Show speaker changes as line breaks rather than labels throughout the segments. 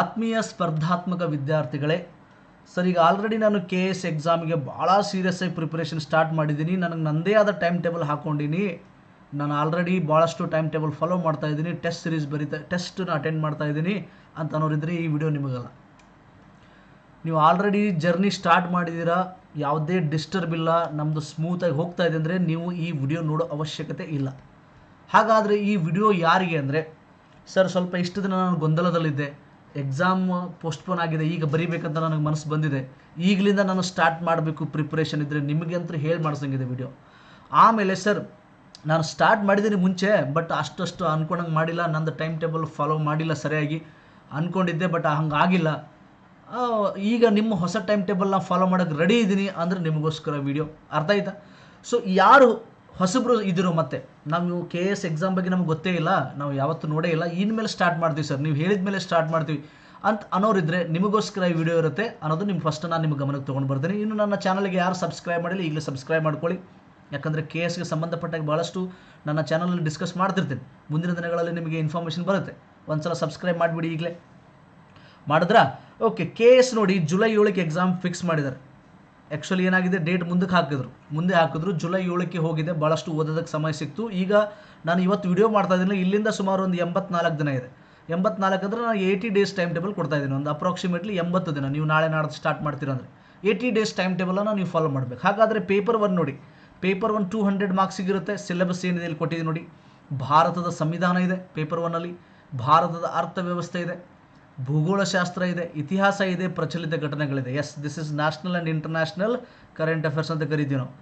ಆತ್ಮೀಯ ಸ್ಪರ್ಧಾತ್ಮಕ ವಿದ್ಯಾರ್ಥಿಗಳೇ, ಸರ್, ಈಗ ಆಲ್ರೆಡಿ ನಾನು ಕೆ ಎಸ್ ಎಕ್ಸಾಮ್ಗೆ ಭಾಳ ಸೀರಿಯಸ್ ಆಗಿ ಪ್ರಿಪ್ರೇಷನ್ ಸ್ಟಾರ್ಟ್ ಮಾಡಿದ್ದೀನಿ. ನನಗೆ ನನ್ನದೇ ಆದ ಟೈಮ್ ಟೇಬಲ್ ಹಾಕ್ಕೊಂಡಿನಿ ನಾನು ಆಲ್ರೆಡಿ ಭಾಳಷ್ಟು ಟೈಮ್ ಟೇಬಲ್ ಫಾಲೋ ಮಾಡ್ತಾ ಇದ್ದೀನಿ. ಟೆಸ್ಟ್ ಸೀರೀಸ್ ಬರೀತಾ ಟೆಸ್ಟನ್ನ ಅಟೆಂಡ್ ಮಾಡ್ತಾ ಇದ್ದೀನಿ ಅಂತ ಅನ್ನೋರಿದ್ರೆ ಈ ವಿಡಿಯೋ ನಿಮಗಲ್ಲ. ನೀವು ಆಲ್ರೆಡಿ ಜರ್ನಿ ಸ್ಟಾರ್ಟ್ ಮಾಡಿದ್ದೀರಾ ಯಾವುದೇ ಡಿಸ್ಟರ್ಬ್ ಇಲ್ಲ ನಮ್ಮದು ಸ್ಮೂತಾಗಿ ಹೋಗ್ತಾ ಇದೆ ಅಂದರೆ ನೀವು ಈ ವಿಡಿಯೋ ನೋಡೋ ಅವಶ್ಯಕತೆ ಇಲ್ಲ. ಹಾಗಾದರೆ ಈ ವಿಡಿಯೋ ಯಾರಿಗೆ ಅಂದರೆ, ಸರ್, ಸ್ವಲ್ಪ ಇಷ್ಟು ದಿನ ನಾನು ಗೊಂದಲದಲ್ಲಿದ್ದೆ. ಎಕ್ಸಾಮ್ ಪೋಸ್ಟ್ಪೋನ್ ಆಗಿದೆ, ಈಗ ಬರೀಬೇಕಂತ ನನಗೆ ಮನಸ್ಸು ಬಂದಿದೆ. ಈಗಲಿಂದ ನಾನು ಸ್ಟಾರ್ಟ್ ಮಾಡಬೇಕು ಪ್ರಿಪ್ರೇಷನ್ ಇದ್ದರೆ ನಿಮಗೆ ಅಂತೂ ಹೇಳಿ ಮಾಡಿಸಂಗಿದೆ ವಿಡಿಯೋ ಆಮೇಲೆ ಸರ್ ನಾನು ಸ್ಟಾರ್ಟ್ ಮಾಡಿದ್ದೀನಿ ಮುಂಚೆ ಬಟ್ ಅಷ್ಟಷ್ಟು ಅಂದ್ಕೊಂಡಂಗೆ ಮಾಡಿಲ್ಲ. ನಂದು ಟೈಮ್ ಟೇಬಲ್ ಫಾಲೋ ಮಾಡಿಲ್ಲ ಸರಿಯಾಗಿ. ಅಂದ್ಕೊಂಡಿದ್ದೆ ಬಟ್ ಹಂಗಾಗಿಲ್ಲ ಆಗಿಲ್ಲ. ಈಗ ನಿಮ್ಮ ಹೊಸ ಟೈಮ್ ಟೇಬಲ್ನ ಫಾಲೋ ಮಾಡೋಕ್ಕೆ ರೆಡಿ ಇದ್ದೀನಿ ಅಂದರೆ ನಿಮಗೋಸ್ಕರ ವಿಡಿಯೋ ಅರ್ಥ ಆಯ್ತಾ? ಸೊ ಯಾರು ಹೊಸಬ್ರು ಇದ್ದೀರೋ ಮತ್ತೆ. ನಾವು ಕೆ ಎಸ್ ಎಕ್ಸಾಮ್ ಬಗ್ಗೆ ನಮ್ಗೆ ಗೊತ್ತೇ ಇಲ್ಲ. ನಾವು ಯಾವತ್ತೂ ನೋಡೇ ಇಲ್ಲ. ಇನ್ಮೇಲೆ ಸ್ಟಾರ್ಟ್ ಮಾಡ್ತೀವಿ ಸರ್. ನೀವು ಹೇಳಿದ ಮೇಲೆ ಸ್ಟಾರ್ಟ್ ಮಾಡ್ತೀವಿ ಅಂತ ಅನ್ನೋರಿದ್ರೆ ನಿಮಗೋಸ್ಕರ ಈ ವಿಡಿಯೋ ಇರುತ್ತೆ ಅನ್ನೋದು ನಿಮ್ಮ ಫಸ್ಟ್ ನಾನು ನಿಮ್ಮ ಗಮನಕ್ಕೆ ತೊಗೊಂಡು ಬರ್ತೀನಿ. ಇನ್ನು ನನ್ನ ಚಾನಲ್ಗೆ ಯಾರು ಸಬ್ಸ್ಕ್ರೈಬ್ ಮಾಡಿಲ್ಲ ಈಗಲೇ ಸಬ್ಸ್ಕ್ರೈಬ್ ಮಾಡ್ಕೊಳ್ಳಿ. ಯಾಕಂದರೆ ಕೆ ಎಸ್ಗೆ ಸಂಬಂಧಪಟ್ಟಾಗ ಭಾಳಷ್ಟು ನನ್ನ ಚಾನಲಲ್ಲಿ ಡಿಸ್ಕಸ್ ಮಾಡ್ತಿರ್ತೀನಿ. ಮುಂದಿನ ದಿನಗಳಲ್ಲಿ ನಿಮಗೆ ಇನ್ಫಾರ್ಮೇಷನ್ ಬರುತ್ತೆ. ಒಂದ್ಸಲ ಸಬ್ಸ್ಕ್ರೈಬ್ ಮಾಡಿಬಿಡಿ ಈಗಲೇ. ಮಾಡಿದ್ರಾ? ಓಕೆ ಕೆ ಎಸ್ ನೋಡಿ ಜುಲೈ ಏಳಕ್ಕೆ ಎಕ್ಸಾಮ್ ಫಿಕ್ಸ್ ಮಾಡಿದ್ದಾರೆ ಆ್ಯಕ್ಚುಲಿ ಏನಾಗಿದೆ? ಡೇಟ್ ಮುಂದಕ್ಕೆ ಹಾಕಿದ್ರು. ಮುಂದೆ ಹಾಕಿದ್ರು. ಜುಲೈ ಏಳಕ್ಕೆ ಹೋಗಿದೆ. ಭಾಳಷ್ಟು ಓದೋದಕ್ಕೆ ಸಮಯ ಸಿಕ್ತು. ಈಗ ನಾನು ಇವತ್ತು ವಿಡಿಯೋ ಮಾಡ್ತಾ ಇದ್ದೀನಿ. ಇಲ್ಲಿಂದ ಸುಮಾರು ಒಂದು ಎಂಬತ್ನಾಲ್ಕು ದಿನ ಇದೆ. ಎಂಬತ್ನಾಲ್ಕು ಅಂದರೆ ನಾನು ಏಯ್ಟಿ ಡೇಸ್ ಟೈಮ್ ಟೇಬಲ್ ಕೊಡ್ತಾ ಇದ್ದೀನಿ. ಒಂದು ಅಪ್ರಾಕ್ಸಿಮೇಟ್ಲಿ ಎಂಬತ್ತು ದಿನ. ನೀವು ನಾಳೆ ನಾಡ್ದು ಸ್ಟಾರ್ಟ್ ಮಾಡ್ತೀರಂದ್ರೆ ಏಯ್ಟಿ ಡೇಸ್ ಟೈಮ್ ಟೇಬಲನ್ನು ನೀವು ಫಾಲೋ ಮಾಡಬೇಕು. ಹಾಗಾದರೆ ಪೇಪರ್ ಒನ್ ನೋಡಿ. ಪೇಪರ್ ಒನ್ ಟೂ ಹಂಡ್ರೆಡ್ ಮಾರ್ಕ್ಸಿಗಿರುತ್ತೆ ಸಿಲೆಬಸ್ ಏನಿದೆ ಇಲ್ಲಿ ಕೊಟ್ಟಿದ್ದೀನಿ ನೋಡಿ. ಭಾರತದ ಸಂವಿಧಾನ ಇದೆ ಪೇಪರ್ ಒನ್ನಲ್ಲಿ ಭಾರತದ ಅರ್ಥವ್ಯವಸ್ಥೆ ಇದೆ. ಭೂಗೋಳಶಾಸ್ತ್ರ ಇದೆ, ಇತಿಹಾಸ ಇದೆ, ಪ್ರಚಲಿತ ಘಟನೆಗಳಿದೆ. Yes this is national and international current affairs ಅಂತ ಕರಿತೀವಿ ನಾವು.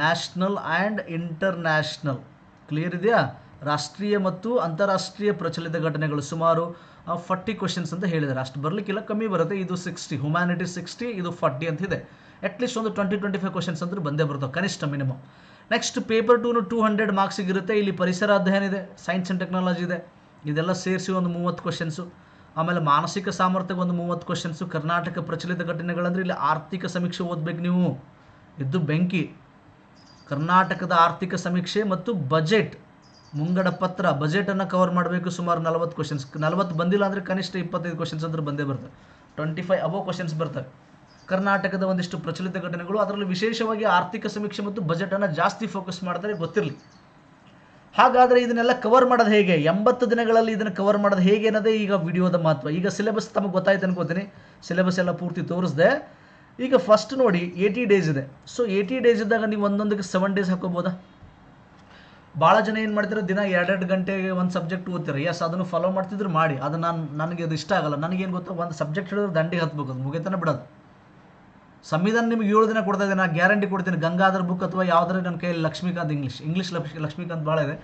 ನ್ಯಾಷನಲ್ ಆ್ಯಂಡ್ ಇಂಟರ್ನ್ಯಾಷನಲ್ ಕ್ಲಿಯರ್ ಇದೆಯಾ? ರಾಷ್ಟ್ರೀಯ ಮತ್ತು ಅಂತಾರಾಷ್ಟ್ರೀಯ ಪ್ರಚಲಿತ ಘಟನೆಗಳು ಸುಮಾರು ಫಾರ್ಟಿ ಕ್ವಶನ್ಸ್ ಅಂತ ಹೇಳಿದ್ದಾರೆ ಅಷ್ಟು ಬರಲಿಕ್ಕಿಲ್ಲ, ಕಮ್ಮಿ ಬರುತ್ತೆ. ಇದು ಸಿಕ್ಸ್ಟಿ ಹ್ಯುಮ್ಯಾನಿಟಿ ಸಿಕ್ಸ್ಟಿ ಇದು ಫಾರ್ಟಿ ಅಂತ ಇದೆ. ಅಟ್ಲೀಸ್ಟ್ ಒಂದು ಟ್ವೆಂಟಿ ಟ್ವೆಂಟಿ ಫೈವ್ ಕ್ವಶನ್ಸ್ ಅಂದ್ರೆ ಬಂದೇ ಬರ್ತವೆ, ಕನಿಷ್ಠ ಮಿನಿಮಮ್ ನೆಕ್ಸ್ಟ್ ಪೇಪರ್ ಟೂನು ಟೂ ಹಂಡ್ರೆಡ್ ಮಾರ್ಕ್ಸಿಗಿರುತ್ತೆ ಇಲ್ಲಿ ಪರಿಸರ ಅಧ್ಯಯನ ಇದೆ ಸೈನ್ಸ್ ಆ್ಯಂಡ್ ಟೆಕ್ನಾಲಜಿ ಇದೆ. ಇದೆಲ್ಲ ಸೇರಿಸಿ ಒಂದು ಮೂವತ್ತು ಕ್ವಶನ್ಸು ಆಮೇಲೆ ಮಾನಸಿಕ ಸಾಮರ್ಥ್ಯಕ್ಕೆ ಒಂದು ಮೂವತ್ತು ಕ್ವಶನ್ಸು ಕರ್ನಾಟಕ ಪ್ರಚಲಿತ ಘಟನೆಗಳಂದ್ರೆ ಇಲ್ಲಿ ಆರ್ಥಿಕ ಸಮೀಕ್ಷೆ ಓದ್ಬೇಕು ನೀವು. ಇದು ಬೆಂಕಿ. ಕರ್ನಾಟಕದ ಆರ್ಥಿಕ ಸಮೀಕ್ಷೆ ಮತ್ತು ಬಜೆಟ್ ಮುಂಗಡ ಪತ್ರ ಬಜೆಟನ್ನು ಕವರ್ ಮಾಡಬೇಕು ಸುಮಾರು ನಲವತ್ತು ಕ್ವಶನ್ಸ್ ನಲವತ್ತು ಬಂದಿಲ್ಲ ಅಂದರೆ ಕನಿಷ್ಠ ಇಪ್ಪತ್ತೈದು ಕ್ವಶನ್ಸ್ ಅಂದ್ರೆ ಬಂದೇ ಬರ್ತವೆ ಟ್ವೆಂಟಿ ಫೈವ್ ಅಬೋ ಕ್ವಶನ್ಸ್ ಬರ್ತವೆ. ಕರ್ನಾಟಕದ ಒಂದಿಷ್ಟು ಪ್ರಚಲಿತ ಘಟನೆಗಳು, ಅದರಲ್ಲಿ ವಿಶೇಷವಾಗಿ ಆರ್ಥಿಕ ಸಮೀಕ್ಷೆ ಮತ್ತು ಬಜೆಟನ್ನು ಜಾಸ್ತಿ ಫೋಕಸ್ ಮಾಡ್ತಾರೆ ಗೊತ್ತಿರಲಿ. ಹಾಗಾದರೆ ಇದನ್ನೆಲ್ಲ ಕವರ್ ಮಾಡೋದು ಹೇಗೆ? ಎಂಬತ್ತು ದಿನಗಳಲ್ಲಿ ಇದನ್ನು ಕವರ್ ಮಾಡೋದು ಹೇಗೆ ಅನ್ನೋದೇ ಈಗ ವಿಡಿಯೋದ ಮಹತ್ವ. ಈಗ ಸಿಲೆಬಸ್ ತಮಗೆ ಗೊತ್ತಾಯ್ತು ಅನ್ಕೋತೀನಿ. ಸಿಲೆಬಸ್ ಎಲ್ಲ ಪೂರ್ತಿ ತೋರಿಸ್ದೆ. ಈಗ ಫಸ್ಟ್ ನೋಡಿ ಏಯ್ಟಿ ಡೇಸ್ ಇದೆ. ಸೊ ಏಯ್ಟಿ ಡೇಸ್ ಇದ್ದಾಗ ನೀವು ಒಂದೊಂದಕ್ಕೆ ಸೆವೆನ್ ಡೇಸ್ ಹಾಕೋಬೋದಾ ಭಾಳ ಜನ ಏನು ಮಾಡ್ತಾರೆ, ದಿನ ಎರಡೆರಡು ಗಂಟೆಗೆ ಒಂದು ಸಬ್ಜೆಕ್ಟ್ ಓದ್ತಾರೆ. ಎಸ್ ಅದನ್ನು ಫಾಲೋ ಮಾಡ್ತಿದ್ರು ಮಾಡಿ. ಅದು ನಾನು, ನನಗೆ ಅದು ಇಷ್ಟ ಆಗಲ್ಲ. ನನಗೇನು ಗೊತ್ತಾ, ಒಂದು ಸಬ್ಜೆಕ್ಟ್ ಹೇಳಿದ್ರೆ ದಂಡಿಗೆ ಹತ್ಬೇಕು ಅದು. ಮುಗಿತಾನೆ ಬಿಡೋದು. ಸಂವಿಧಾನ ನಿಮ್ಗೆ ಏಳು ದಿನ ಕೊಡ್ತಾ ಇದ್ದೀನಿ ನಾನು ಗ್ಯಾರಂಟಿ ಕೊಡ್ತೀನಿ. ಗಂಗಾಧರ್ ಬುಕ್ ಅಥವಾ ಯಾವ್ದಾದ್ರು ನನ್ನ ಕೈಯಲ್ಲಿ ಲಕ್ಷ್ಮೀಕಾಂತ್ ಇಂಗ್ಲೀಷ್ ಇಂಗ್ಲೀಷ್ ಲಕ್ಷ್ ಲಕ್ಷ್ಮೀಕಾಂತ್ ಭಾಳ ಇದೆ.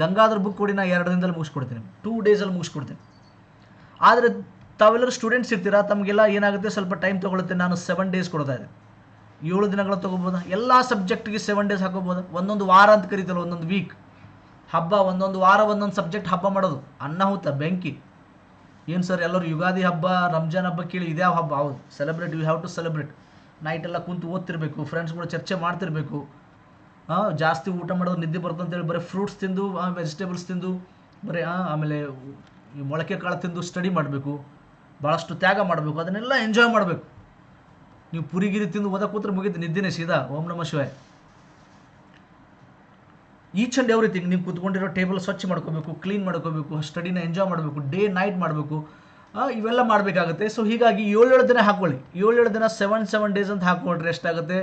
ಗಂಗಾಧರ್ ಬುಕ್ ಕೊಡಿ ನಾನು ಎರಡು ದಿನದಲ್ಲಿ ಮುಗಿಸ್ಕೊಡ್ತೀನಿ. ಟೂ ಡೇಸಲ್ಲಿ ಮುಗಿಸ್ಕೊಡ್ತೀನಿ. ಆದರೆ ತಾವೆಲ್ಲರೂ ಸ್ಟೂಡೆಂಟ್ಸ್ ಇರ್ತೀರಾ? ತಮಗೆಲ್ಲ ಏನಾಗುತ್ತೆ? ಸ್ವಲ್ಪ ಟೈಮ್ ತೊಗೊಳುತ್ತೆ ನಾನು ಸೆವೆನ್ ಡೇಸ್ ಕೊಡ್ತಾ ಇದ್ದೆ. ಏಳು ದಿನಗಳ ತೊಗೋಬೋದಾ? ಎಲ್ಲ ಸಬ್ಜೆಕ್ಟ್ಗೆ ಸೆವೆನ್ ಡೇಸ್ ಹಾಕೋಬೋದಾ? ಒಂದೊಂದು ವಾರ ಅಂತ ಕರೀತಲ್ಲ, ಒಂದೊಂದು ವೀಕ್ ಹಬ್ಬ, ಒಂದೊಂದು ವಾರ, ಒಂದೊಂದು ಸಬ್ಜೆಕ್ಟ್ ಹಬ್ಬ ಮಾಡೋದು. ಅನ್ನಾಹುತ ಬೆಂಕಿ. ಏನು ಸರ್ ಎಲ್ಲರೂ ಯುಗಾದಿ ಹಬ್ಬ, ರಂಜಾನ್ ಹಬ್ಬ ಕೇಳಿ ಇದ್ಯಾವ ಹಬ್ಬ? ಹೌದು celebrate you have to celebrate night ಕುಂತು ಓದ್ತಿರ್ಬೇಕು ಕೂಡ ಚರ್ಚೆ ಮಾಡ್ತಿರ್ಬೇಕು. ಆ, ಜಾಸ್ತಿ ಊಟ ಮಾಡೋದು ನಿದ್ದೆ ಬರುತ್ತೆ ಅಂತೇಳಿ ಬರೀ ಫ್ರೂಟ್ಸ್ ತಿಂದು ವೆಜಿಟೇಬಲ್ಸ್ ತಿಂದು ಬರೀ ಆಮೇಲೆ ಮೊಳಕೆ ಕಾಳು ತಿಂದು ಸ್ಟಡಿ ಮಾಡಬೇಕು. ಭಾಳಷ್ಟು ತ್ಯಾಗ ಮಾಡಬೇಕು ಅದನ್ನೆಲ್ಲ ಎಂಜಾಯ್ ಮಾಡಬೇಕು. ನೀವು ಪುರಿಗಿರಿ ತಿಂದು ಓದಕ್ಕೆ ಕೂತ್ರೆ ಮುಗಿತು ನಿದ್ದೆನೇ ಸೀದಾ ಓಂ ನಮ ಶಿವಾಯ. ಈಚ್ ಆ್ಯಂಡ್ ಎವ್ರಿಥಿಂಗ್ ನೀವು ಕೂತ್ಕೊಂಡಿರೋ ಟೇಬಲ್ ಸ್ವಚ್ಛ ಮಾಡ್ಕೋಬೇಕು ಕ್ಲೀನ್ ಮಾಡ್ಕೋಬೇಕು ಸ್ಟಡಿನ ಎಂಜಾಯ್ ಮಾಡಬೇಕು ಡೇ ನೈಟ್ ಮಾಡಬೇಕು. ಇವೆಲ್ಲ ಮಾಡಬೇಕಾಗುತ್ತೆ. ಸೊ ಹೀಗಾಗಿ ಏಳೇಳು ದಿನ ಹಾಕೊಳ್ಳಿ. ಏಳೇಳು ದಿನ ಸೆವೆನ್ ಸೆವೆನ್ ಡೇಸ್ ಅಂತ ಹಾಕ್ಕೊಂಡ್ರೆ ಎಷ್ಟಾಗುತ್ತೆ?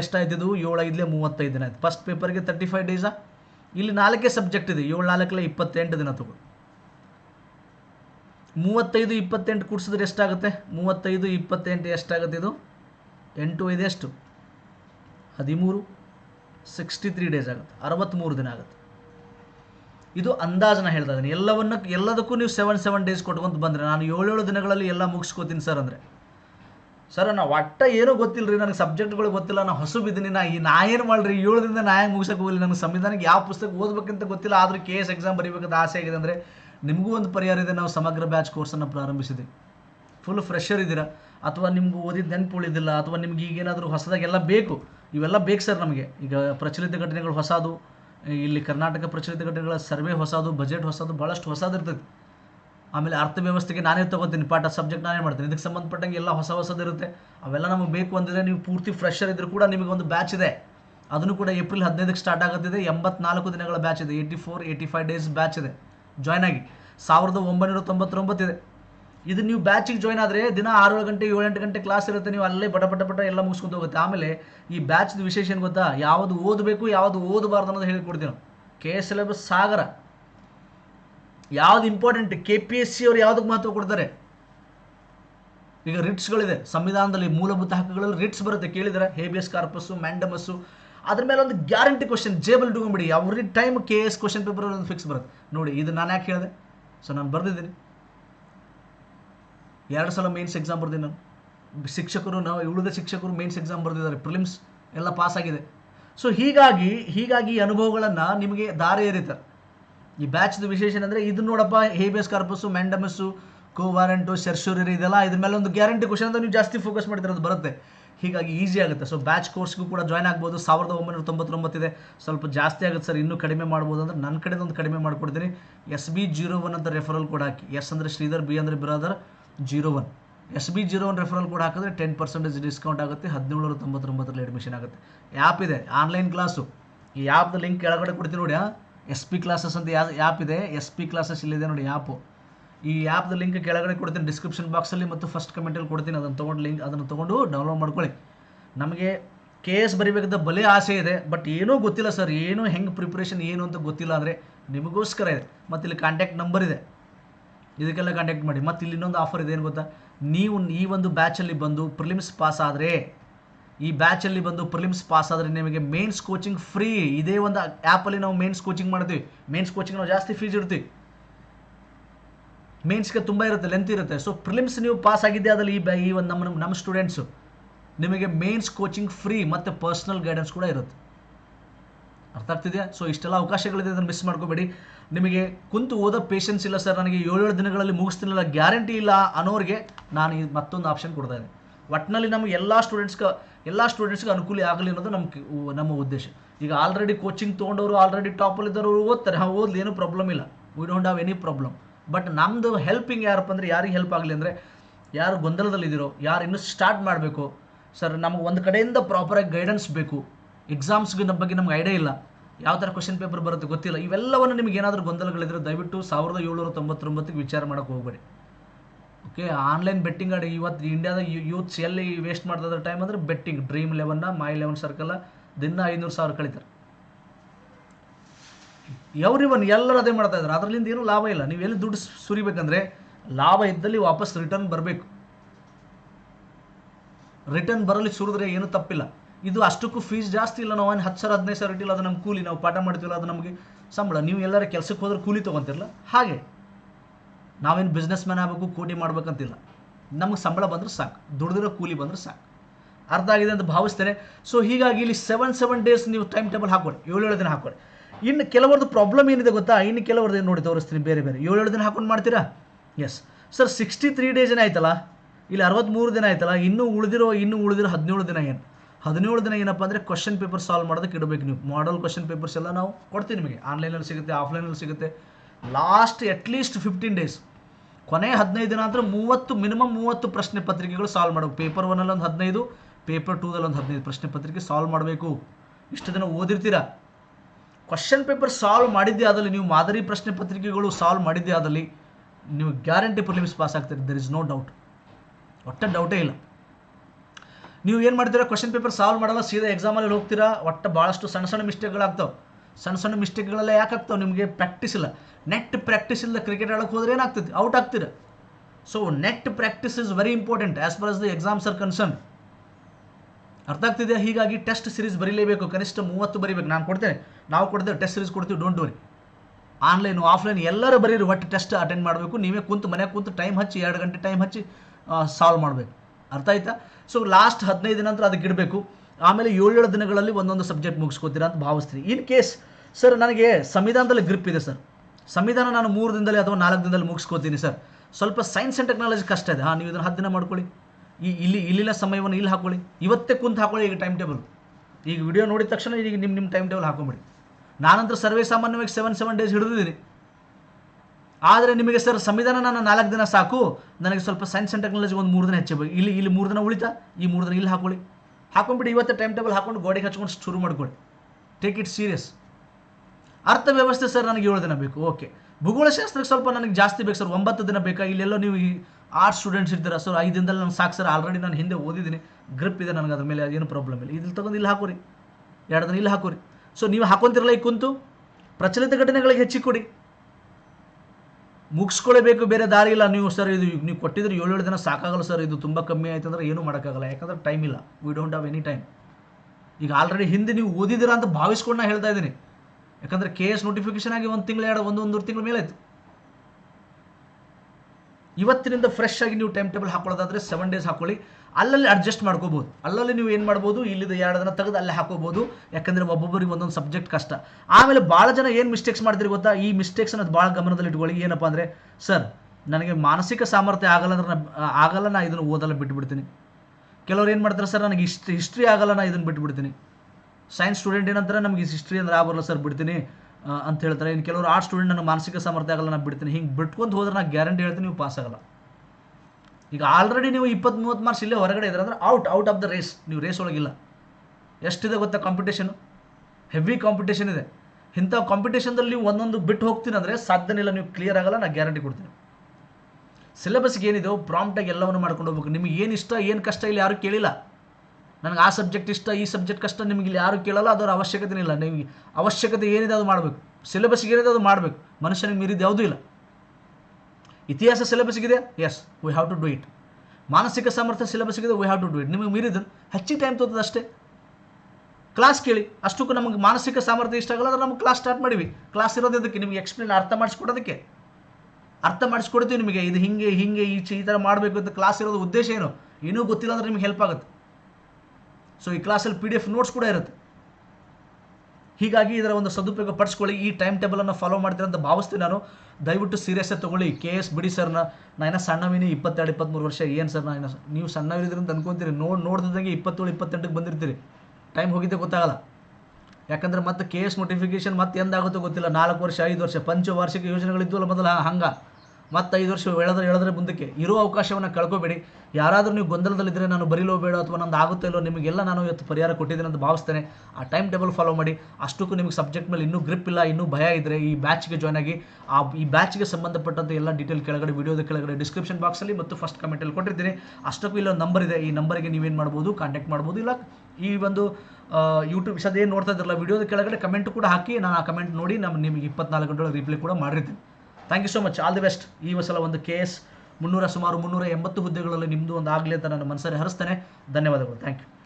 ಎಷ್ಟಾಯ್ತಿದ್ದು ಏಳು ಐದಲೇ ಮೂವತ್ತೈದು ದಿನ ಆಯ್ತು. ಫಸ್ಟ್ ಪೇಪರ್ಗೆ ತರ್ಟಿ ಫೈವ್ ಡೇಸಾ ಇಲ್ಲಿ ನಾಲ್ಕೇ ಸಬ್ಜೆಕ್ಟ್ ಇದೆ. ಏಳು ನಾಲ್ಕಲೇ ಇಪ್ಪತ್ತೆಂಟು ದಿನ ತಗೊಳ್ಳಿ ಮೂವತ್ತೈದು, ಇಪ್ಪತ್ತೆಂಟು ಕೂಡಿಸಿದ್ರೆ ಎಷ್ಟಾಗುತ್ತೆ? ಮೂವತ್ತೈದು, ಇಪ್ಪತ್ತೆಂಟು ಎಷ್ಟಾಗುತ್ತೆ ಇದು? ಎಂಟು, ಐದು ಎಷ್ಟು? ಹದಿಮೂರು? ಸಿಕ್ಸ್ಟಿ ತ್ರೀ ಡೇಸ್ ಆಗುತ್ತೆ. ಅರವತ್ತ್ಮೂರು ದಿನ ಆಗುತ್ತೆ. ಇದು ಅಂದಾಜನ ಹೇಳ್ತಾ ಇದ್ದೀನಿ. ಎಲ್ಲವನ್ನ ಎಲ್ಲದಕ್ಕೂ ನೀವು ಸೆವೆನ್ ಸೆವೆನ್ ಡೇಸ್ ಕೊಟ್ಕೊಂತ ಬಂದರೆ, ನಾನು ಏಳೇಳು ದಿನಗಳಲ್ಲಿ ಎಲ್ಲ ಮುಗಿಸ್ಕೋತೀನಿ ಸರ್ ಅಂದರೆ. ಸರ್, ನಾ ಒಟ್ಟ ಏನೂ ಗೊತ್ತಿಲ್ಲ ರೀ ನನಗೆ ಸಬ್ಜೆಕ್ಟ್ಗಳು ಗೊತ್ತಿಲ್ಲ ನಾನು ಹೊಸ ಬಿದ್ದೀನಿ, ನಾ ಈ ನಾ ಏನು ಮಾಡ್ರಿ ಏಳು ದಿನದಿಂದ ನಾ ಹೆಂಗೆ ಮುಗಿಸೋಕೆ ಹೋಗಲಿ, ನನಗೆ ಸಂವಿಧಾನಕ್ಕೆ ಯಾವ ಪುಸ್ತಕ ಓದಬೇಕಂತ ಗೊತ್ತಿಲ್ಲ, ಆದರೂ ಕೆ ಎಸ್ ಎಕ್ಸಾಮ್ ಬರೀಬೇಕಂತ ಆಸೆ ಆಗಿದೆ ಅಂದರೆ, ನಿಮಗೂ ಒಂದು ಪರಿಹಾರ ಇದೆ, ನಾವು ಸಮಗ್ರ ಬ್ಯಾಚ್ ಕೋರ್ಸನ್ನು ಪ್ರಾರಂಭಿಸಿದೆ ಫುಲ್ ಫ್ರೆಶರ್ ಇದ್ದೀರಾ? ಅಥವಾ ನಿಮ್ಗೆ ಓದಿದ ನೆನಪು ಉಳಿದಿಲ್ಲ ಅಥವಾ ನಿಮ್ಗೆ ಈಗೇನಾದರೂ ಹೊಸದಾಗೆಲ್ಲ ಬೇಕು, ಇವೆಲ್ಲ ಬೇಕು ಸರ್ ನಮಗೆ. ಈಗ ಪ್ರಚಲಿತ ಘಟನೆಗಳು ಹೊಸದು ಇಲ್ಲಿ ಕರ್ನಾಟಕ ಪ್ರಚಲಿತ ಘಟನೆಗಳ ಸರ್ವೆ ಹೊಸದು ಬಜೆಟ್ ಹೊಸದು ಭಾಳಷ್ಟು ಹೊಸದು ಇರ್ತೈತಿ. ಆಮೇಲೆ ಅರ್ಥವ್ಯವಸ್ಥೆಗೆ ನಾನೇ ತೊಗೋತೀನಿ, ಪಾಠ ಸಬ್ಜೆಕ್ಟ್ ನಾನೇ ಮಾಡ್ತೀನಿ. ಇದಕ್ಕೆ ಸಂಬಂಧಪಟ್ಟಂಗೆ ಎಲ್ಲ ಹೊಸ ಹೊಸದು ಇರುತ್ತೆ. ಅವೆಲ್ಲ ನಮಗೆ ಬೇಕು ಅಂದಿದ್ರೆ ನೀವು ಪೂರ್ತಿ ಫ್ರೆಶರ್ ಇದ್ದರೂ ಕೂಡ ನಿಮಗೆ ಒಂದು ಬ್ಯಾಚ್ ಇದೆ. ಅದನ್ನು ಕೂಡ ಏಪ್ರಿಲ್ ಹದಿನೈದಕ್ಕೆ ಸ್ಟಾರ್ಟ್ ಆಗುತ್ತಿದೆ. ಎಂಬತ್ನಾಲ್ಕು ದಿನಗಳ ಬ್ಯಾಚ್ ಇದೆ. Eighty four eighty five days batch ಇದೆ. ಜಾಯ್ನ್ ಆಗಿ. ಸಾವಿರದ ಒಂಬೈನೂರ ತೊಂಬತ್ತೊಂಬತ್ತು ಇದೆ ನೀವು ಬ್ಯಾಚಿಗೆ ಜಾಯ್ನ್ ಆದರೆ ದಿನ ಆರು ಗಂಟೆ ಏಳು ಎಂಟು ಗಂಟೆ ಕ್ಲಾಸ್ ಇರುತ್ತೆ, ನೀವು ಅಲ್ಲೇ ಬಟ ಬಟ ಬಟ ಎಲ್ಲ ಮುಗಿಸ್ಕೊಂಡು ಹೋಗುತ್ತೆ. ಆಮೇಲೆ ಈ ಬ್ಯಾಚ್ದು ವಿಶೇಷ ಏನು ಗೊತ್ತಾ? ಯಾವುದು ಓದಬೇಕು, ಯಾವುದು ಓದಬಾರ್ದು ಅನ್ನೋದು ಹೇಳಿಕೊಡ್ತೀನಿ ಕೆ ಎಸ್ ಸಿಲೆಬಸ್ ಸಾಗರ. ಯಾವುದು important K P S C ಅವ್ರು ಯಾವುದಕ್ಕೆ ಮಹತ್ವ ಕೊಡ್ತಾರೆ? ಈಗ ರಿಟ್ಸ್ಗಳಿದೆ ಸಂವಿಧಾನದಲ್ಲಿ ಮೂಲಭೂತ ಹಕ್ಕುಗಳಲ್ಲಿ ರಿಟ್ಸ್ ಬರುತ್ತೆ. ಕೇಳಿದರೆ ಹೇಬಿಯಸ್ ಕಾರ್ಪಸ್ಸು ಮ್ಯಾಂಡಮಸ್ಸು ಅದ್ರ ಮೇಲೆ ಒಂದು ಗ್ಯಾರಂಟಿ ಕ್ವಶನ್ ಜೇಬಲ್ ಇಟ್ಕೊಂಡ್ಬಿಡಿ. ಅವ್ರಿ time K S question paper ಒಂದು ಫಿಕ್ಸ್ ಬರುತ್ತೆ. ನೋಡಿ, ಇದು ನಾನು ಯಾಕೆ ಹೇಳಿದೆ? ಸೊ ನಾನು ಬರೆದಿದ್ದೀನಿ. ಎರಡು ಸಲ ಮೇನ್ಸ್ ಎಕ್ಸಾಮ್ ಬರ್ದಿದ್ದೀನಿ ನಾನು. ಶಿಕ್ಷಕರು, ನಾವು ಉಳಿದ ಶಿಕ್ಷಕರು ಮೇನ್ಸ್ ಎಕ್ಸಾಮ್ ಬರೆದಿದ್ದಾರೆ. ಪ್ರಿಲಿಮ್ಸ್ ಎಲ್ಲ ಪಾಸ್ ಆಗಿದೆ. ಸೊ ಹೀಗಾಗಿ ಹೀಗಾಗಿ ಈ ಅನುಭವಗಳನ್ನು ನಿಮಗೆ ದಾರಿ ಎರೀತಾರೆ. ಈ ಬ್ಯಾಚ್ದು ವಿಶೇಷ ಏನಂದರೆ ಇದು ನೋಡಪ್ಪ ಹೇಬಿಯಸ್ ಕಾರ್ಪಸ್ಸು ಮ್ಯಾಂಡಮಸ್ಸು ಕೋವಾರೆಂಟು ಶೆರ್ಶೂರಿ ಇದೆಲ್ಲ ಇದ್ರ ಮೇಲೆ ಒಂದು ಗ್ಯಾರಂಟಿ ಕ್ವಶನ್ ಅಂತ ನೀವು ಜಾಸ್ತಿ ಫೋಕಸ್ ಮಾಡಿದ್ರೆ ಅದು ಬರುತ್ತೆ. ಹೀಗಾಗಿ ಈಸಿ ಆಗುತ್ತೆ. ಸೊ ಬ್ಯಾಚ್ ಕೋರ್ಸ್ಗೂ ಕೂಡ ಜಾಯ್ನ್ ಆಗ್ಬೋದು. ಸಾವಿರದ ಒಂಬೈನೂರ ತೊಂಬತ್ತೊಂಬತ್ತಿದೆ ಸ್ವಲ್ಪ ಜಾಸ್ತಿ ಆಗುತ್ತೆ ಸರ್ ಇನ್ನೂ ಕಡಿಮೆ ಮಾಡ್ಬೋದು ಅಂದ್ರೆ ನನ್ನ ಕಡೆಯಿಂದ ಒಂದು ಕಡಿಮೆ ಮಾಡಿಕೊಡ್ತೀನಿ. ಎಸ್ ಬಿ ಜೀರೋ ಒನ್ ಅಂತ ರೆಫರಲ್ ಕೂಡ ಹಾಕಿ. ಎಸ್ ಅಂದರೆ ಶ್ರೀಧರ್ ಬಿ ಅಂದರೆ brother zero one. S B zero one referral ಕೂಡ ಹಾಕಿದ್ರೆ ಟೆನ್ ಪರ್ಸೆಂಟೇಜ್ ಡಿಸ್ಕೌಂಟ್ ಆಗುತ್ತೆ ಹದಿನೇಳು ತೊಂಬತ್ತೊಂಬತ್ತರಲ್ಲಿ ಅಡ್ಮಿಷನ್ ಆಗುತ್ತೆ. ಆ್ಯಪ್ ಇದೆ ಆನ್ಲೈನ್ ಕ್ಲಾಸು ಈ ಆ್ಯಪ್ದು ಲಿಂಕ್ ಕೆಳಗಡೆ ಕೊಡ್ತೀನಿ ನೋಡಿ ಎಸ್ ಪಿ ಕ್ಲಾಸಸ್ ಅಂತ ಆ್ಯಪ್ ಇದೆ ಎಸ್ ಪಿ ಕ್ಲಾಸಸ್ ಇಲ್ಲಿದೆ ನೋಡಿ ಆ್ಯಪು ಈ ಆ್ಯಪ್ದು ಲಿಂಕ್ ಕೆಳಗಡೆ ಕೊಡ್ತೀನಿ ಡಿಸ್ಕ್ರಿಪ್ಷನ್ ಬಾಕ್ಸಲ್ಲಿ ಮತ್ತು ಫಸ್ಟ್ ಕಮೆಂಟಲ್ಲಿ ಕೊಡ್ತೀನಿ, ಅದನ್ನು ತೊಗೊಂಡು ಲಿಂಕ್ ಅದನ್ನು ತೊಗೊಂಡು ಡೌನ್ಲೋಡ್ ಮಾಡ್ಕೊಳ್ಳಿ. ನಮಗೆ ಕೆ ಎಸ್ ಬರಿಬೇಕಾದ ಬಲೆ ಆಸೆ ಇದೆ ಬಟ್ ಏನೂ ಗೊತ್ತಿಲ್ಲ ಸರ್ ಏನು ಹೆಂಗೆ ಪ್ರಿಪ್ರೇಷನ್ ಏನು ಅಂತ ಗೊತ್ತಿಲ್ಲ ಅಂದರೆ ನಿಮಗೋಸ್ಕರ ಇದೆ. ಮತ್ತು ಇಲ್ಲಿ ಕಾಂಟ್ಯಾಕ್ಟ್ ನಂಬರ್ ಇದೆ. ಇದಕ್ಕೆಲ್ಲ ಕಾಂಟ್ಯಾಕ್ಟ್ ಮಾಡಿ. ಮತ್ತು ಇಲ್ಲಿ ಇನ್ನೊಂದು ಆಫರ್ ಇದೆ, ಏನು ಗೊತ್ತಾ? ನೀವು ಈ ಒಂದು ಬ್ಯಾಚಲ್ಲಿ ಬಂದು ಪ್ರಿಲಿಮ್ಸ್ ಪಾಸ್ ಆದರೆ, ಈ ಬ್ಯಾಚಲ್ಲಿ ಬಂದು ಪ್ರಿಲಿಮ್ಸ್ ಪಾಸ್ ಆದರೆ ನಿಮಗೆ ಮೇನ್ಸ್ ಕೋಚಿಂಗ್ ಫ್ರೀ ಇದೇ ಒಂದು ಆ್ಯಪಲ್ಲಿ ನಾವು ಮೇನ್ಸ್ ಕೋಚಿಂಗ್ ಮಾಡ್ತೀವಿ. ಮೇನ್ಸ್ ಕೋಚಿಂಗ್ ನಾವು ಜಾಸ್ತಿ ಫೀಸ್ ಇಡ್ತೀವಿ. ಮೇನ್ಸ್ಗೆ ತುಂಬ ಇರುತ್ತೆ ಲೆಂತ್ ಇರುತ್ತೆ. ಸೊ ಪ್ರಿಲಿಮ್ಸ್ ನೀವು ಪಾಸ್ ಆಗಿದ್ದೆ ಅದರಲ್ಲಿ ಈ ಈ ಒಂದು ನಮ್ಮ ನಮ್ಮ ಸ್ಟೂಡೆಂಟ್ಸು ನಿಮಗೆ ಮೇನ್ಸ್ ಕೋಚಿಂಗ್ ಫ್ರೀ ಮತ್ತು ಪರ್ಸ್ನಲ್ ಗೈಡೆನ್ಸ್ ಕೂಡ ಇರುತ್ತೆ. ಅರ್ಥ ಆಗ್ತಿದೆಯಾ? ಸೊ ಇಷ್ಟೆಲ್ಲ ಅವಕಾಶಗಳಿದೆ, ಅದನ್ನು ಮಿಸ್ ಮಾಡ್ಕೋಬೇಡಿ. ನಿಮಗೆ ಕುಂತು ಓದೋ ಪೇಷನ್ಸ್ ಇಲ್ಲ ಸರ್ ನನಗೆ ಏಳೇಳು ದಿನಗಳಲ್ಲಿ ಮುಗಿಸ್ತಿಲ್ಲ ಗ್ಯಾರಂಟಿ ಇಲ್ಲ ಅನ್ನೋರಿಗೆ ನಾನು ಈ ಮತ್ತೊಂದು ಆಪ್ಷನ್ ಕೊಡ್ತಾ ಇದ್ದೀನಿ. ಒಟ್ಟಿನಲ್ಲಿ ನಮಗೆ ಎಲ್ಲ ಸ್ಟೂಡೆಂಟ್ಸ್ಗೆ ಎಲ್ಲ ಸ್ಟೂಡೆಂಟ್ಸ್ಗೆ ಅನುಕೂಲ ಆಗಲಿ ಅನ್ನೋದು ನಮ್ಮ ನಮ್ಮ ಉದ್ದೇಶ. ಈಗ ಆಲ್ರೆಡಿ ಕೋಚಿಂಗ್ ತೊಗೊಂಡವರು ಆಲ್ರೆಡಿ ಟಾಪಲ್ಲಿದ್ದವರು ಓದ್ತಾರೆ. ಹಾಂ ಓದ್ಲಿ ಏನೂ ಪ್ರಾಬ್ಲಮ್ ಇಲ್ಲ. We don't have any problem but ನಮ್ಮದು ಹೆಲ್ಪಿಂಗ್ ಯಾರಪ್ಪ ಅಂದರೆ ಯಾರಿಗೆ ಹೆಲ್ಪ್ ಆಗಲಿ ಅಂದರೆ ಯಾರು ಗೊಂದಲದಲ್ಲಿದ್ದೀರೋ ಯಾರು ಇನ್ನೂ ಸ್ಟಾರ್ಟ್ ಮಾಡಬೇಕು ಸರ್ ನಮಗೆ ಒಂದು ಕಡೆಯಿಂದ ಪ್ರಾಪರಾಗಿ ಗೈಡೆನ್ಸ್ ಬೇಕು. ಎಕ್ಸಾಮ್ಸ್ಗೆ ಬಗ್ಗೆ ನಮ್ಗೆ ಐಡಿಯಾ ಇಲ್ಲ. ಯಾವ ಥರ ಕ್ವಶನ್ ಪೇಪರ್ ಬರುತ್ತೆ ಗೊತ್ತಿಲ್ಲ. ಇವೆಲ್ಲವನ್ನು ನಿಮಗೆ ಏನಾದರೂ ಗೊಂದಲಗಳಿದ್ರೆ ದಯವಿಟ್ಟು ಸಾವಿರದ ಏಳ್ನೂರ ತೊಂಬತ್ತೊಂಬತ್ತಿಗೆ ವಿಚಾರ ಮಾಡೋಕ್ಕೆ ಹೋಗಬೇಡಿ. ಓಕೆ ಆನ್ಲೈನ್ ಬೆಟ್ಟಿಂಗ್ ಆಡಿ ಇವತ್ತು ಇಂಡಿಯಾದ ಯೂತ್ಸ್ ಎಲ್ಲಿ ವೇಸ್ಟ್ ಮಾಡ್ತಾ ಟೈಮ್ ಅಂದರೆ ಬೆಟ್ಟಿಂಗ್ ಡ್ರೀಮ್ ಲೆವೆನ್ನ ಮೈ ಲೆವೆನ್ ಸರ್ಕಲ್ ದಿನ ಐನೂರು ಸಾವಿರ ಕಳೀತಾರೆ. ಎವ್ರಿ ಒನ್ ಎಲ್ಲರೂ ಅದೇ ಮಾಡ್ತಾ ಇದ್ದಾರೆ ಅದರಲ್ಲಿಂದ ಏನೂ ಲಾಭ ಇಲ್ಲ. ನೀವು ಎಲ್ಲಿ ದುಡ್ಡು ಸುರಿಬೇಕಂದ್ರೆ ಲಾಭ ಇದ್ದಲ್ಲಿ ವಾಪಸ್ ರಿಟರ್ನ್ ಬರಬೇಕು. ರಿಟರ್ನ್ ಬರಲಿ ಸುರಿದ್ರೆ ಏನೂ ತಪ್ಪಿಲ್ಲ. ಇದು ಅಷ್ಟಕ್ಕೂ ಫೀಸ್ ಜಾಸ್ತಿ ಇಲ್ಲ. ನಾವು ಏನು ಹತ್ತು ಸಾವಿರ, ಹದಿನೈದು ಸಾವಿರ ಇಟ್ಟಿಲ್ಲ, ಅದು ನಮ್ಮ ಕೂಲಿ. ನಾವು ಪಾಠ ಮಾಡ್ತೀವಲ್ಲ, ಅದು ನಮಗೆ ಸಂಬಳ. ನೀವು ಎಲ್ಲರ ಕೆಲಸಕ್ಕೆ ಹೋದ್ರೆ ಕೂಲಿ ತೊಗೊಂತಿರಲ್ಲ ಹಾಗೆ ನಾವೇನು ಬಿಸ್ನೆಸ್ ಮ್ಯಾನ್ ಆಗಬೇಕು, ಕೋಟಿ ಮಾಡ್ಬೇಕಂತಿಲ್ಲ. ನಮಗೆ ಸಂಬಳ ಬಂದರೆ ಸಾಕು. ದುಡ್ದಿರೋ ಕೂಲಿ ಬಂದರೆ ಸಾಕು. ಅರ್ಥ ಆಗಿದೆ ಅಂತ ಭಾವಿಸ್ತೇನೆ. ಸೊ ಹೀಗಾಗಿ ಇಲ್ಲಿ ಸೆವೆನ್ ಸೆವೆನ್ ಡೇಸ್ ನೀವು ಟೈಮ್ ಟೇಬಲ್ ಹಾಕೊಳ್ಳಿ ಏಳು ಏಳು ದಿನ ಹಾಕೊಳ್ಳಿ ಇನ್ನು ಕೆಲವರದ್ದು ಪ್ರಾಬ್ಲಮ್ ಏನಿದೆ ಗೊತ್ತಾ? ಇನ್ನು ಕೆಲವರದ್ದು ಏನು ನೋಡಿ ತೋರಿಸ್ತೀನಿ ಬೇರೆ ಬೇರೆ. ಏಳು ಏಳು ದಿನ ಹಾಕೊಂಡು ಮಾಡ್ತೀರಾ? Yes sir sixty three days ಏನಾಯ್ತಲ್ಲ ಇಲ್ಲಿ ಅರವತ್ತ್ಮೂರು ದಿನ ಆಯ್ತಲ್ಲ? ಇನ್ನೂ ಉಳಿದಿರೋ ಇನ್ನೂ ಉಳಿದಿರೋ ಹದಿನೇಳು ದಿನ ಏನು? ಹದಿನೇಳು ದಿನ ಏನಪ್ಪ ಅಂದರೆ ಕ್ವಶನ್ ಪೇಪರ್ ಸಾಲ್ವ್ ಮಾಡೋದಕ್ಕೆ ಇಡಬೇಕು ನೀವು. ಮಾಡಲ್ ಕ್ವಶನ್ ಪೇಪರ್ಸ್ ಎಲ್ಲ ನಾವು ಕೊಡ್ತೀವಿ ನಿಮಗೆ. ಆನ್ಲೈನಲ್ಲಿ ಸಿಗುತ್ತೆ ಆಫ್ಲೈನಲ್ಲಿ ಸಿಗುತ್ತೆ. ಲಾಸ್ಟ್ ಅಟ್ಲೀಸ್ಟ್ ಫಿಫ್ಟೀನ್ ಡೇಸ್ ಕೊನೆ ಹದಿನೈದು ದಿನ ಅಂದರೆ ಮೂವತ್ತು ಮಿನಿಮಮ್ ಮೂವತ್ತು ಪ್ರಶ್ನೆ ಪತ್ರಿಕೆಗಳು ಸಾಲ್ವ್ ಮಾಡಬೇಕು. ಪೇಪರ್ ಒನ್ನಲ್ಲಿ ಒಂದು ಹದಿನೈದು ಪೇಪರ್ ಟೂದಲ್ಲಿ ಒಂದು ಹದಿನೈದು ಪ್ರಶ್ನೆ ಪತ್ರಿಕೆ ಸಾಲ್ವ್ ಮಾಡಬೇಕು. ಇಷ್ಟು ದಿನ ಓದಿರ್ತೀರಾ? ಕ್ವಶನ್ ಪೇಪರ್ ಸಾಲ್ವ್ ಮಾಡಿದ್ದೇ ಆದಲ್ಲಿ, ನೀವು ಮಾದರಿ ಪ್ರಶ್ನೆ ಪತ್ರಿಕೆಗಳು ಸಾಲ್ವ್ ಮಾಡಿದ್ದೇ ಆದಲ್ಲಿ, ನೀವು ಗ್ಯಾರಂಟಿ ಪ್ರಿಲಿಮ್ಸ್ ಪಾಸ್ ಆಗ್ತೀರಿ. ದರ್ ಇಸ್ ನೋ ಡೌಟ್ ಒಟ್ಟ ಡೌಟೇ ಇಲ್ಲ. ನೀವು ಏನು ಮಾಡ್ತೀರಾ? ಕ್ವಶನ್ ಪೇಪರ್ ಸಾಲ್ವ್ ಮಾಡಲ್ಲ, ಸೀದಾ ಎಕ್ಸಾಮಲ್ಲಿ ಹೋಗ್ತೀರಾ? ಒಟ್ಟು ಭಾಳಷ್ಟು ಸಣ್ಣ ಸಣ್ಣ ಮಿಸ್ಟೇಕ್ಗಳಾಗ್ತಾವೆ ಸಣ್ಣ ಸಣ್ಣ ಮಿಸ್ಟೇಕ್ಗಳೆಲ್ಲ ಯಾಕೆ ಆಗ್ತಾವೆ? ನಿಮಗೆ ಪ್ರಾಕ್ಟೀಸ್ ಇಲ್ಲ. ನೆಟ್ ಪ್ರಾಕ್ಟೀಸ್ ಇಲ್ಲ ಕ್ರಿಕೆಟ್ ಆಡೋಕೆ ಹೋದ್ರೆ ಏನಾಗ್ತದೆ out ಆಗ್ತೀರ? So net practice is very important as far as the exams are concern ಅರ್ಥ ಆಗ್ತಿದೆ ಹೀಗಾಗಿ ಟೆಸ್ಟ್ ಸೀರೀಸ್ ಬರೀಲೇಬೇಕು. ಕನಿಷ್ಠ ಮೂವತ್ತು ಬರೀಬೇಕು. ನಾನು ಕೊಡ್ತೇನೆ. ನಾವು ಕೊಡ್ತೇವೆ ಟೆಸ್ಟ್ ಸೀರೀಸ್ ಕೊಡ್ತೀವಿ. ಡೋಂಟ್ ವರಿ ಆನ್ಲೈನು ಆಫ್ಲೈನ್ ಎಲ್ಲರೂ ಬರೀರಿ. ಒಟ್ಟು ಟೆಸ್ಟ್ ಅಟೆಂಡ್ ಮಾಡಬೇಕು. ನೀವೇ ಕುಂತು ಮನೆಗೆ ಕುಂತು ಟೈಮ್ ಹಚ್ಚಿ, ಎರಡು ಗಂಟೆ ಟೈಮ್ ಹಚ್ಚಿ ಸಾಲ್ವ್ ಮಾಡಬೇಕು. ಅರ್ಥ ಆಯ್ತಾ? ಸೊ ಲಾಸ್ಟ್ ಹದಿನೈದು ದಿನ ನಂತರ ಅದಕ್ಕೆ ಇಡಬೇಕು. ಆಮೇಲೆ ಏಳೇಳು ದಿನಗಳಲ್ಲಿ ಒಂದೊಂದು ಸಬ್ಜೆಕ್ಟ್ ಮುಗಿಸ್ಕೋತೀರಾ ಅಂತ ಭಾವಿಸ್ತೀನಿ. ಇನ್ ಕೇಸ್ ಸರ್ ನನಗೆ ಸಂವಿಧಾನದಲ್ಲಿ ಗ್ರಿಪ್ ಇದೆ ಸರ್ ಸಂವಿಧಾನ ನಾನು ಮೂರು ದಿನದಲ್ಲಿ ಅಥವಾ ನಾಲ್ಕು ದಿನದಲ್ಲಿ ಮುಗಿಸ್ಕೋತೀನಿ ಸರ್ ಸ್ವಲ್ಪ ಸೈನ್ಸ್ ಆ್ಯಂಡ್ ಟೆಕ್ನಾಲಜಿ ಕಷ್ಟ ಇದೆ. ಹಾಂ ನೀವು ಇದನ್ನು ಹತ್ತು ದಿನ ಮಾಡ್ಕೊಳ್ಳಿ. ಈ ಇಲ್ಲಿ ಇಲ್ಲಿನ ಸಮಯವನ್ನು ಇಲ್ಲಿ ಹಾಕೊಳ್ಳಿ. ಇವತ್ತೇ ಕುಂತು ಹಾಕೊಳ್ಳಿ, ಈಗ ಟೈಮ್ ಟೇಬಲ್ ಈಗ ವಿಡಿಯೋ ನೋಡಿದ ತಕ್ಷಣ ಈಗ ನಿಮ್ಮ ನಿಮ್ಮ ಟೈಮ್ ಟೇಬಲ್ ಹಾಕೊಂಬಿಡಿ. ನಾನಂತರ ಸರ್ವೇ ಸಾಮಾನ್ಯವಾಗಿ ಸೆವೆನ್ ಸೆವೆನ್ ಡೇಸ್ ಹಿಡಿದಿದ್ದೀನಿ. ಆದರೆ ನಿಮಗೆ ಸರ್ ಸಂವಿಧಾನ ನಾನು ನಾಲ್ಕು ದಿನ ಸಾಕು. ನನಗೆ ಸ್ವಲ್ಪ ಸೈನ್ಸ್ ಆ್ಯಂಡ್ ಟೆಕ್ನಾಲಜಿ ಒಂದು ಮೂರು ದಿನ ಹೆಚ್ಚಬೇಕು ಇಲ್ಲಿ ಇಲ್ಲಿ ಮೂರು ದಿನ ಉಳಿತಾ? ಈ ಮೂರು ದಿನ ಇಲ್ಲಿ ಹಾಕೊಳ್ಳಿ. ಹಾಕೊಂಡ್ಬಿಟ್ಟು ಇವತ್ತು ಟೈಮ್ ಟೇಬಲ್ ಹಾಕೊಂಡು ಗೋಡೆಗೆ ಹಚ್ಕೊಂಡು ಶುರು ಮಾಡ್ಕೊಳ್ಳಿ. ಟೇಕ್ ಇಟ್ ಸೀರಿಯಸ್ ಅರ್ಥವ್ಯವಸ್ಥೆ ಸರ್ ನನಗೆ ಏಳು ದಿನ ಬೇಕು. ಓಕೆ ಭೂಗೋಳಶಾಸ್ತ್ರಕ್ಕೆ ಸ್ವಲ್ಪ ನನಗೆ ಜಾಸ್ತಿ ಬೇಕು ಸರ್. ಒಂಬತ್ತು ದಿನ ಬೇಕಾ? ಇಲ್ಲೆಲ್ಲೋ ನೀವು ಈ ಆರ್ಟ್ಸ್ ಸ್ಟೂಡೆಂಟ್ಸ್ ಇರ್ತೀರ ಸರ್? ಐದು ದಿನದಲ್ಲಿ ನಾನು ಸಾಕು ಸರ್. ಆಲ್ರೆಡಿ ನಾನು ಹಿಂದೆ ಓದಿದ್ದೀನಿ. ಗ್ರಿಪ್ ಇದೆ ನನಗೆ ಅದ್ರ ಮೇಲೆ, ಏನು ಪ್ರಾಬ್ಲಮ್ ಇಲ್ಲ. ಇದ್ರಲ್ಲಿ ತಗೊಂಡು ಇಲ್ಲಿ ಹಾಕೋರಿ. ಎರಡು ದಿನ ಇಲ್ಲಿ ಹಾಕೋರಿ. ಸೊ ನೀವು ಹಾಕೊಂತಿರಲ್ಲ ಈ ಕುಂತು? ಪ್ರಚಲಿತ ಘಟನೆಗಳಿಗೆ ಹೆಚ್ಚಿಗೆ ಕೊಡಿ. ಮುಗಿಸ್ಕೊಳ್ಳೇಬೇಕು ಬೇರೆ ದಾರಿ ಇಲ್ಲ. ನೀವು ಸರ್, ಇದು ನೀವು ಕೊಟ್ಟಿದ್ರೆ ಏಳು ಏಳು ದಿನ ಸಾಕಾಗಲ್ಲ ಸರ್, ಇದು ತುಂಬ ಕಮ್ಮಿ ಆಯ್ತು ಅಂದ್ರೆ ಏನೂ ಮಾಡೋಕ್ಕಾಗಲ್ಲ. ಯಾಕಂದ್ರೆ ಟೈಮ್ ಇಲ್ಲ. We don't have any time ಈಗ ಆಲ್ರೆಡಿ ಹಿಂದೆ ನೀವು ಓದಿದಿರ ಅಂತ ಭಾವಿಸ್ಕೊಂಡು ನಾ ಹೇಳ್ತಾ ಇದ್ದೀನಿ. ಯಾಕಂದ್ರೆ ಕೆ ಎಸ್ ನೋಟಿಫಿಕೇಶನ್ ಆಗಿ ಒಂದು ತಿಂಗಳು, ಎರಡು, ಒಂದು, ಒಂದೂವರೆ ತಿಂಗಳ ಮೇಲೆ ಆಯ್ತು ಇವತ್ತಿನಿಂದ ಫ್ರೆಶ್ ಆಗಿ ನೀವು ಟೈಮ್ ಟೇಬಲ್ ಹಾಕೊಳ್ಳೋದಾದ್ರೆ ಸೆವೆನ್ ಡೇಸ್ ಹಾಕೊಳ್ಳಿ. ಅಲ್ಲಲ್ಲಿ ಅಡ್ಜಸ್ಟ್ ಮಾಡ್ಕೋಬೋದು. ಅಲ್ಲಲ್ಲಿ ನೀವು ಏನು ಮಾಡ್ಬೋದು? ಇಲ್ಲಿದ್ದು ಎರಡು ದಿನ ತೆಗೆದು ಅಲ್ಲೇ ಹಾಕೋಬೋದು. ಯಾಕಂದರೆ ಒಬ್ಬೊಬ್ಬರಿಗೆ ಒಂದೊಂದು ಸಬ್ಜೆಕ್ಟ್ ಕಷ್ಟ. ಆಮೇಲೆ ಭಾಳ ಜನ ಏನು ಮಿಸ್ಟೇಕ್ಸ್ ಮಾಡ್ತೀರಿ ಗೊತ್ತಾ? ಈ ಮಿಸ್ಟೇಕ್ಸ್ ಅನ್ನೋದು ಭಾಳ ಗಮನದಲ್ಲಿ ಇಟ್ಕೊಳ್ಳಿ. ಏನಪ್ಪ ಅಂದರೆ, ಸರ್, ನನಗೆ ಮಾನಸಿಕ ಸಾಮರ್ಥ್ಯ ಆಗಲ್ಲ ಅಂದ್ರೆ ಆಗಲ್ಲ, ನಾ ಇದನ್ನು ಓದಲ್ಲ, ಬಿಟ್ಬಿಡ್ತೀನಿ. ಕೆಲವ್ರು ಏನು ಮಾಡ್ತಾರೆ, ಸರ್, ನನಗೆ ಹಿಸ್ಟ್ರಿ ಹಿಸ್ಟ್ರಿ ಆಗಲ್ಲ, ನಾ ಇದನ್ನು ಬಿಟ್ಬಿಡ್ತೀನಿ. ಸೈನ್ಸ್ ಸ್ಟೂಡೆಂಟ್ ಏನಂತಾರೆ, ನಮಗೆ ಹಿಸ್ಟ್ರಿ ಅಂದ್ರೆ ಆಗಲ್ಲ ಸರ್, ಬಿಡ್ತೀನಿ. ಅಂತ ಹೇಳ್ತಾರೆ. ಇನ್ನು ಕೆಲವರು ಆರ್ಟ್ ಸ್ಟೂಡೆಂಟ್ ನನಗೆ ಮಾನಸಿಕ ಸಾಮರ್ಥ್ಯ ಆಗಲ್ಲ ನಾನು ಬಿಡ್ತೀನಿ. ಹಿಂಗೆ ಬಿಟ್ಕೊಂಡು ಹೋದ್ರೆ ನಾನು ಗ್ಯಾರಂಟಿ ಹೇಳ್ತೀನಿ, ನೀವು ಪಾಸ್ ಆಗಲ್ಲ. ಈಗ ಆಲ್ರೆಡಿ ನೀವು ಇಪ್ಪತ್ತು ಮೂವತ್ತು ಮಾರ್ಕ್ಸ್ ಇಲ್ಲೇ ಹೊರಗಡೆ ಇದ್ರೆ ಅಂದ್ರೆ out out of the race ನೀವು ರೇಸ್ ಒಳಗಿಲ್ಲ. ಎಷ್ಟಿದೆ ಗೊತ್ತಾ ಕಾಂಪಿಟೇಷನು ಹೆವಿ ಕಾಂಪಿಟೇಷನ್ ಇದೆ. ಇಂಥ ಕಾಂಪಿಟೇಷನ್ದಲ್ಲಿ ನೀವು ಒಂದೊಂದು ಬಿಟ್ಟು ಹೋಗ್ತೀನಿ ಅಂದರೆ ಸಾಧ್ಯನೇ ಇಲ್ಲ, ನೀವು ಕ್ಲಿಯರ್ ಆಗಲ್ಲ ನಾನು ಗ್ಯಾರಂಟಿ ಕೊಡ್ತೀನಿ. ಸಿಲೆಬಸ್ಗೆ ಏನಿದೆ? ಪ್ರಾಂಪ್ಟಾಗಿ ಎಲ್ಲವನ್ನು ಮಾಡ್ಕೊಂಡು ಹೋಗ್ಬೇಕು. ನಿಮಗೆ ಏನು ಇಷ್ಟ, ಏನು ಕಷ್ಟ ಇಲ್ಲಿ ಯಾರು ಕೇಳಿಲ್ಲ. ನನಗೆ ಆ ಸಬ್ಜೆಕ್ಟ್ ಇಷ್ಟ, ಈ ಸಬ್ಜೆಕ್ಟ್ ಕಷ್ಟ ನಿಮಗೆ ಇಲ್ಲಿ ಯಾರು ಕೇಳಲ್ಲ, ಅದರ ಅವಶ್ಯಕತೆ ಇಲ್ಲ. ನಿಮಗೆ ಅವಶ್ಯಕತೆ ಏನಿದೆ ಅದು ಮಾಡಬೇಕು. ಸಿಲೆಬಸ್ಗೆ ಏನಿದೆ ಅದು ಮಾಡಬೇಕು. ಮನುಷ್ಯನಿಗೆ ಮೀರಿದ ಯಾವುದೂ ಇಲ್ಲ. ಇತಿಹಾಸ ಸಿಲೆಬಸ್ಗಿದೆ yes we have to do it ಮಾನಸಿಕ ಸಾಮರ್ಥ್ಯ ಸಿಲೆಬಸ್ಗಿದೆ we have to do it ನಿಮಗೆ ಮೀರಿದ್ದು ಹೆಚ್ಚಿಗೆ ಟೈಮ್ ತೋತದ ಅಷ್ಟೇ. ಕ್ಲಾಸ್ ಕೇಳಿ, ಅಷ್ಟಕ್ಕೂ ನಮಗೆ ಮಾನಸಿಕ ಸಾಮರ್ಥ್ಯ ಇಷ್ಟ ಆಗಲ್ಲ ಅಂದ್ರೆ ನಮಗೆ ಕ್ಲಾಸ್ ಸ್ಟಾರ್ಟ್ ಮಾಡಿವಿ. ಕ್ಲಾಸ್ ಇರೋದಕ್ಕೆ ನಿಮಗೆ ಎಕ್ಸ್ಪ್ಲೇನ್ ಅರ್ಥ ಮಾಡಿಸ್ಕೊಡೋದಕ್ಕೆ. ಅರ್ಥ ಮಾಡಿಸ್ಕೊಡ್ತೀವಿ ನಿಮಗೆ, ಇದು ಹಿಂಗೆ ಹಿಂಗೆ ಈಚೆ ಈ ಥರ ಮಾಡಬೇಕು ಅಂತ ಕ್ಲಾಸ್ ಇರೋದು ಉದ್ದೇಶ ಏನು? ಏನೂ ಗೊತ್ತಿಲ್ಲ ಅಂದ್ರೆ ನಿಮ್ಗೆ ಹೆಲ್ಪ್ ಆಗುತ್ತೆ. ಸೊ ಈ ಕ್ಲಾಸಲ್ಲಿ ಪಿ ಡಿ ಎಫ್ ನೋಟ್ಸ್ ಕೂಡ ಇರುತ್ತೆ. ಹೀಗಾಗಿ ಇದರ ಒಂದು ಸದುಪಯೋಗ ಪಡಿಸ್ಕೊಳ್ಳಿ. ಈ ಟೈಮ್ ಟೇಬಲನ್ನು ಫಾಲೋ ಮಾಡ್ತೀರ ಅಂತ ಭಾವಿಸ್ತೀನಿ ನಾನು. ದಯವಿಟ್ಟು ಸೀರಿಯಸ್ ತಗೊಳ್ಳಿ. ಕೆ ಎಸ್ ಬಿಡಿ ಸರ್ನ ನಾನು ಸಣ್ಣವಿನಿ, ಇಪ್ಪತ್ತೆರಡು ಇಪ್ಪತ್ತ್ಮೂರು ವರ್ಷ. ಏನು ಸರ್ ನಾನು ನೀವು ಸಣ್ಣವಿರಿದ್ರಿ ಅಂತ ಅನ್ಕೊಂತೀರಿ. ನೋಡಿ ನೋಡ್ದಂಗೆ ಇಪ್ಪತ್ತೇಳು, ಇಪ್ಪತ್ತೆಂಟಕ್ಕೆ ಬಂದಿರ್ತೀರಿ. ಟೈಮ್ ಹೋಗಿದ್ದೆ ಗೊತ್ತಾಗಲ್ಲ. ಯಾಕಂದ್ರೆ ಮತ್ತೆ ಕೆ ಎಸ್ ನೋಟಿಫಿಕೇಶನ್ ಮತ್ತೆ ಎಂದಾಗುತ್ತೋ ಗೊತ್ತಿಲ್ಲ. ನಾಲ್ಕು ವರ್ಷ, ಐದು ವರ್ಷ, ಪಂಚವಾರ್ಷಿಕ ಯೋಜನೆಗಳಿದ್ವಲ್ಲ ಮೊದಲು ಹಂಗ. ಮತ್ತೆ ಐದು ವರ್ಷ ಹೇಳಿದ್ರೆ ಹೇಳಿದ್ರೆ ಮುಂದಕ್ಕೆ ಇರೋ ಅವಕಾಶವನ್ನು ಕಳ್ಕೊಬೇಡಿ. ಯಾರಾದರೂ ನೀವು ಗೊಂದಲದಲ್ಲಿದ್ದರೆ ನಾನು ಬರೀಲೋ ಬೇಡ ಅಥವಾ ನಂದು ಆಗುತ್ತೆ ಇಲ್ಲೋ ನಿಮಗೆಲ್ಲ ನಾನು ಇವತ್ತು ಪರಿಹಾರ ಕೊಟ್ಟಿದ್ದೀನಿ ಅಂತ ಭಾವಿಸ್ತೇನೆ. ಆ ಟೈಮ್ ಟೇಬಲ್ ಫಾಲೋ ಮಾಡಿ. ಅಷ್ಟಕ್ಕೂ ನಿಮಗೆ ಸಬ್ಜೆಕ್ಟ್ ಮೇಲೆ ಇನ್ನೂ ಗ್ರಿಪ್ ಇಲ್ಲ, ಇನ್ನೂ ಭಯ ಇದ್ದರೆ ಈ ಬ್ಯಾಚ್ಗೆ ಜಾಯ್ನ್ ಆಗಿ. ಆ, ಈ ಬ್ಯಾಚ್ಗೆ ಸಂಬಂಧಪಟ್ಟಂತೆ ಎಲ್ಲ ಡೀಟೇಲ್ ಕೆಳಗಡೆ ವಿಡಿಯೋದ ಕೆಳಗಡೆ ಡಿಸ್ಕ್ರಿಪ್ಷನ್ ಬಾಕ್ಸಲ್ಲಿ ಮತ್ತು ಫಸ್ಟ್ ಕಮೆಂಟಲ್ಲಿ ಕೊಟ್ಟಿರ್ತೀನಿ. ಅಷ್ಟಕ್ಕೂ ಇಲ್ಲೊಂದು ನಂಬರ್ ಇದೆ. ಈ ನಂಬರಿಗೆ ನೀವೇನು ಮಾಡ್ಬೋದು ಕಾಂಟ್ಯಾಕ್ಟ್ ಮಾಡ್ಬೋದು. ಇಲ್ಲ, ಈ ಒಂದು ಯೂಟ್ಯೂಬ್ ಸದ ಏನು ನೋಡ್ತಾ ಇದ್ರಲ್ಲ ವಿಡಿಯೋದ ಕೆಳಗಡೆ ಕಮೆಂಟ್ ಕೂಡ ಹಾಕಿ. ನಾನು ಆ ಕಮೆಂಟ್ ನೋಡಿ ನಮ್ಮ ನಿಮಗೆ ಇಪ್ಪತ್ನಾಲ್ಕು ಗಂಟೆ ರಿಪ್ಲೈ ಕೂಡ ಮಾಡಿರ್ತೀನಿ. Thank you so much all the best ಈ ಸಲ ಒಂದು ಕೆ ಎಸ್ ಮುನ್ನೂರ ಸುಮಾರು ಮುನ್ನೂರ ಎಂಬತ್ತು ಹುದ್ದೆಗಳಲ್ಲಿ ನಿಮ್ಮದು ಒಂದು ಆಗಲಿ ಅಂತ ನಾನು ಮನಸ್ಸಲ್ಲಿ ಹರಿಸ್ತೇನೆ. ಧನ್ಯವಾದಗಳು. Thank you